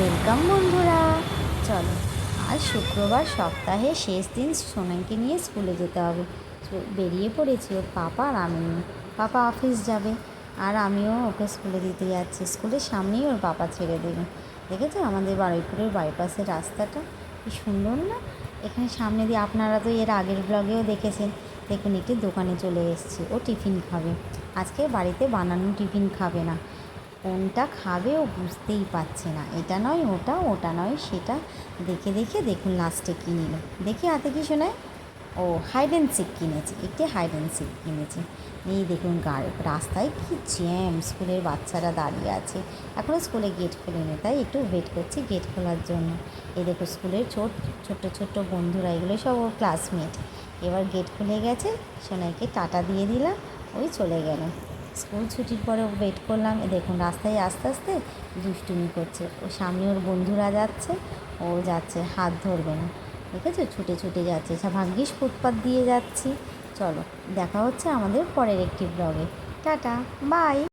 Welcome বন্ধুরা। চলো, আজ শুক্রবার সপ্তাহে শেষ দিন সোনাইকে নিয়ে স্কুলে যেতে হবে। বেরিয়ে পড়েছি ওর পাপা আর আমি। পাপা অফিস যাবে আর আমিও ওকে স্কুলে দিতে যাচ্ছি। স্কুলের সামনেই ওর পাপা ছেড়ে দেবে। দেখেছ? আমাদের বারুইপুরের বাইপাসের রাস্তাটা কি সুন্দর না? এখানে সামনে দিয়ে আপনারা তো এর আগের ব্লগেও দেখেছেন। দেখুন, একটি দোকানে চলে এসেছি। ও টিফিন খাবে। আজকে বাড়িতে বানানো টিফিন খাবে না। কোনটা খাবে ও বুঝতেই পারছে না। এটা নয়, ওটা ওটা নয়, সেটা দেখে দেখে দেখুন লাস্টে কী নিল। দেখি হাতে কি শোনায়? ও হাইড কিনেছে, একটি হাইড কিনেছে। এই দেখুন রাস্তায় কি জ্যাম স্কুলের বাচ্চারা দাঁড়িয়ে আছে। এখনও স্কুলে গেট খোলেনি, তাই একটু ওয়েট করছি গেট খোলার জন্য। এই দেখো স্কুলের ছোট ছোট্ট ছোট্ট বন্ধুরা, এগুলো সব ওর ক্লাসমেট এবার গেট খুলে গেছে, সোনাইকে টাটা দিয়ে দিলাম, ওই চলে গেল। স্কুল ছুটির পরে ওয়েট করলাম। দেখুন, রাস্তায় আস্তে আস্তে দুষ্টুমি করছে। ও সামনে ওর বন্ধুরা যাচ্ছে, ও যাচ্ছে, হাত ধরবে না। ঠিক আছে ছুটে ছুটে যাচ্ছে। সব ভাগ্যিস ফুটপাত দিয়ে যাচ্ছি। চলো, দেখা হচ্ছে আমাদের পরের একটি ব্লগে টাটা বাই